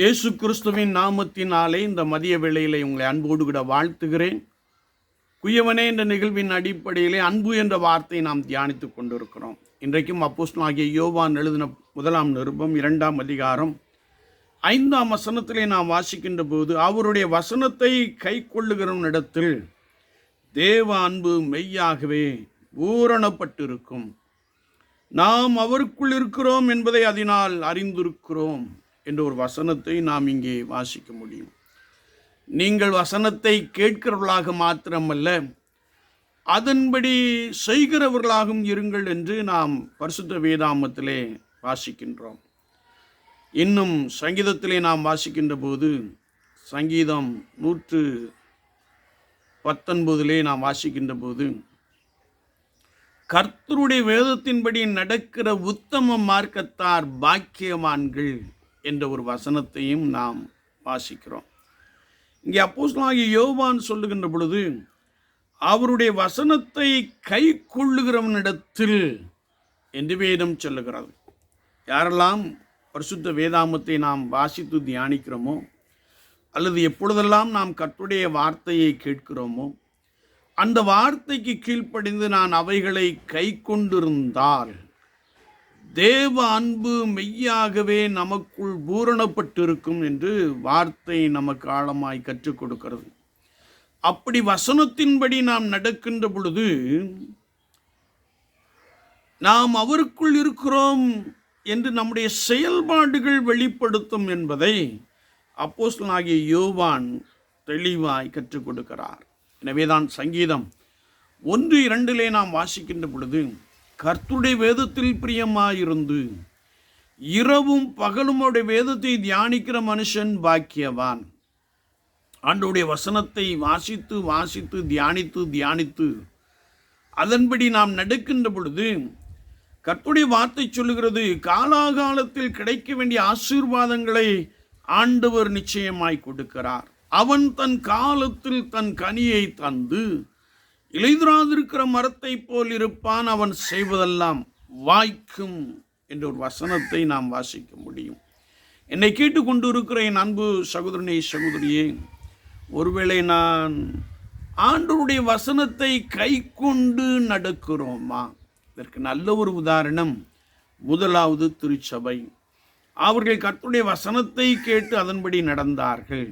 இயேசு கிறிஸ்துவின் நாமத்தினாலே இந்த மதிய வேளையிலே உங்களை அன்போடு கூட வாழ்த்துகிறேன். குயவனே என்ற நிகழ்வின் அடிப்படையிலே அன்பு என்ற வார்த்தையை நாம் தியானித்துக் கொண்டிருக்கிறோம். இன்றைக்கும் அப்போஸ்தலனாகிய யோவான் எழுதின முதலாம் நிருபம் இரண்டாம் அதிகாரம் ஐந்தாம் வசனத்திலே நாம் வாசிக்கின்ற போது அவருடைய வசனத்தை கை கொள்ளுகிற இடத்தில் தேவ அன்பு மெய்யாகவே பூரணப்பட்டிருக்கும். நாம் அவருக்குள் இருக்கிறோம் என்பதை அதனால் அறிந்திருக்கிறோம். என்ற ஒரு வசனத்தை நாம் இங்கே வாசிக்க முடியும். நீங்கள் வசனத்தை கேட்கிறவர்களாக மாத்திரமல்ல அதன்படி செய்கிறவர்களாகவும் இருங்கள் என்று நாம் பரிசுத்த வேதாமத்திலே வாசிக்கின்றோம். இன்னும் சங்கீதத்திலே நாம் வாசிக்கின்ற போது சங்கீதம் நூற்று பத்தொன்பதிலே நாம் வாசிக்கின்ற போது கர்த்தருடைய வேதத்தின்படி நடக்கிற உத்தம மார்க்கத்தார் பாக்கியவான்கள். என்ற ஒரு வசனத்தையும் நாம் வாசிக்கிறோம். இங்கே அப்போஸ்லாகி யோவான் சொல்லுகின்ற பொழுது அவருடைய வசனத்தை கை கொள்ளுகிறவனிடத்தில் என்று வேதம் சொல்லுகிறது. யாரெல்லாம் பரிசுத்த வேதாமத்தை நாம் வாசித்து தியானிக்கிறோமோ அல்லது எப்பொழுதெல்லாம் நாம் கற்றுடைய வார்த்தையை கேட்கிறோமோ அந்த வார்த்தைக்கு கீழ்ப்படிந்து நான் அவைகளை கை கொண்டிருந்தால் தேவ அன்பு மெய்யாகவே நமக்குள் பூரணப்பட்டிருக்கும் என்று வார்த்தை நமக்கு ஆழமாய் கற்றுக் கொடுக்கிறது. அப்படி வசனத்தின்படி நாம் நடக்கின்ற பொழுது நாம் அவருக்குள் இருக்கிறோம் என்று நம்முடைய செயல்பாடுகள் வெளிப்படுத்தும் என்பதை அப்போஸ்தலனாகிய யோவான் தெளிவாய் கற்றுக் கொடுக்கிறார். எனவேதான் சங்கீதம் ஒன்று இரண்டிலே நாம் வாசிக்கின்ற பொழுது கர்த்துடைய வேதத்தில் பிரியமாயிருந்து இரவும் பகலும் அவருடைய வேதத்தை தியானிக்கிற மனுஷன் பாக்கியவான். ஆண்டோடைய வசனத்தை வாசித்து வாசித்து தியானித்து தியானித்து அதன்படி நாம் நடக்கின்ற பொழுது கர்த்துடைய வார்த்தை சொல்லுகிறது காலாகாலத்தில் கிடைக்க வேண்டிய ஆசீர்வாதங்களை ஆண்டவர் நிச்சயமாய் கொடுக்கிறார். அவன் தன் காலத்தில் தன் கனியை தந்து இலைதுராதிருக்கிற மரத்தை போல் இருப்பான் அவன் செய்வதெல்லாம் வாய்க்கும் என்ற ஒரு வசனத்தை நாம் வாசிக்க முடியும். என்னை கேட்டுக்கொண்டு இருக்கிற என் அன்பு சகோதரனே சகோதரியே ஒருவேளை நான் ஆண்டோருடைய வசனத்தை கை கொண்டு நடக்கிறோமா? இதற்கு நல்ல ஒரு உதாரணம் முதலாவது திருச்சபை. அவர்கள் கர்த்தருடைய வசனத்தை கேட்டு அதன்படி நடந்தார்கள்.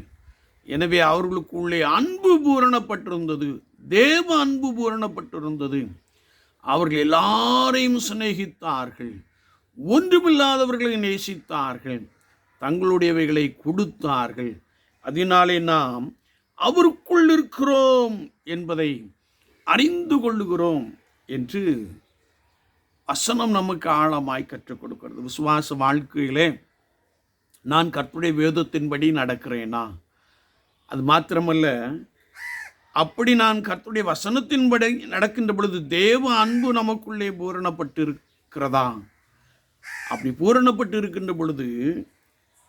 எனவே அவர்களுக்குள்ளே அன்பு பூரணப்பட்டிருந்தது தேவ அன்பு பூரணப்பட்டிருந்தது. அவர்கள் எல்லாரையும் சிநேகித்தார்கள் ஒன்றுமில்லாதவர்களை நேசித்தார்கள் தங்களுடையவைகளை கொடுத்தார்கள். அதனாலே நாம் அவருக்குள் இருக்கிறோம் என்பதை அறிந்து கொள்ளுகிறோம் என்று வசனம் நமக்கு ஆழமாய் கற்றுக் கொடுக்கிறது. விசுவாச வாழ்க்கையிலே நான் கற்புடைய வேதத்தின்படி நடக்கிறேனா? அது மாத்திரமல்ல அப்படி நான் கர்த்துடைய வசனத்தின்படி நடக்கின்ற பொழுது தேவ அன்பு நமக்குள்ளே பூரணப்பட்டு இருக்கிறதா அப்படி பூரணப்பட்டு இருக்கின்ற பொழுது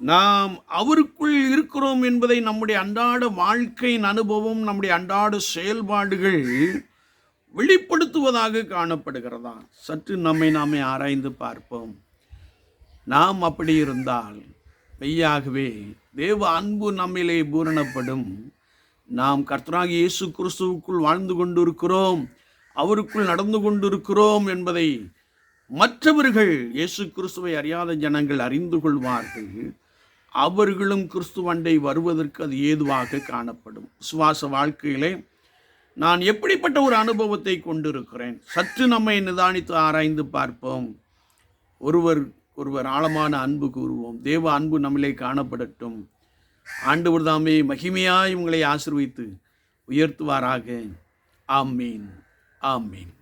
நாம் அவருக்குள் இருக்கிறோம் என்பதை நம்முடைய அன்றாட வாழ்க்கையின் அனுபவம் நம்முடைய அன்றாட செயல்பாடுகள் வெளிப்படுத்துவதாக காணப்படுகிறதா? சற்று நம்மை நாமே ஆராய்ந்து பார்ப்போம். நாம் அப்படி இருந்தால் மெய்யாகவே தேவ அன்பு நம்மிலே பூரணப்படும். நாம் கர்த்தராகி இயேசு கிறிஸ்துவுக்குள் வாழ்ந்து கொண்டிருக்கிறோம். அவருக்குள் நடந்து கொண்டிருக்கிறோம் என்பதை மற்றவர்கள் இயேசு கிறிஸ்துவை அறியாத ஜனங்கள் அறிந்து கொள்வார்கள். அவர்களும் கிறிஸ்துவண்டை வருவதற்கு அது ஏதுவாக காணப்படும். சுவாச வாழ்க்கையிலே நான் எப்படிப்பட்ட ஒரு அனுபவத்தை கொண்டிருக்கிறேன்? சற்று நம்மை நிதானித்து ஆராய்ந்து பார்ப்போம். ஒருவர் ஒருவர் ஆழமான அன்பு கூறுவோம். தேவ அன்பு நம்மளே காணப்படட்டும். ஆண்டவர் தாமே மகிமையாய் உங்களை ஆசிர்வித்து உயர்த்துவாராக. ஆமீன். ஆமீன்.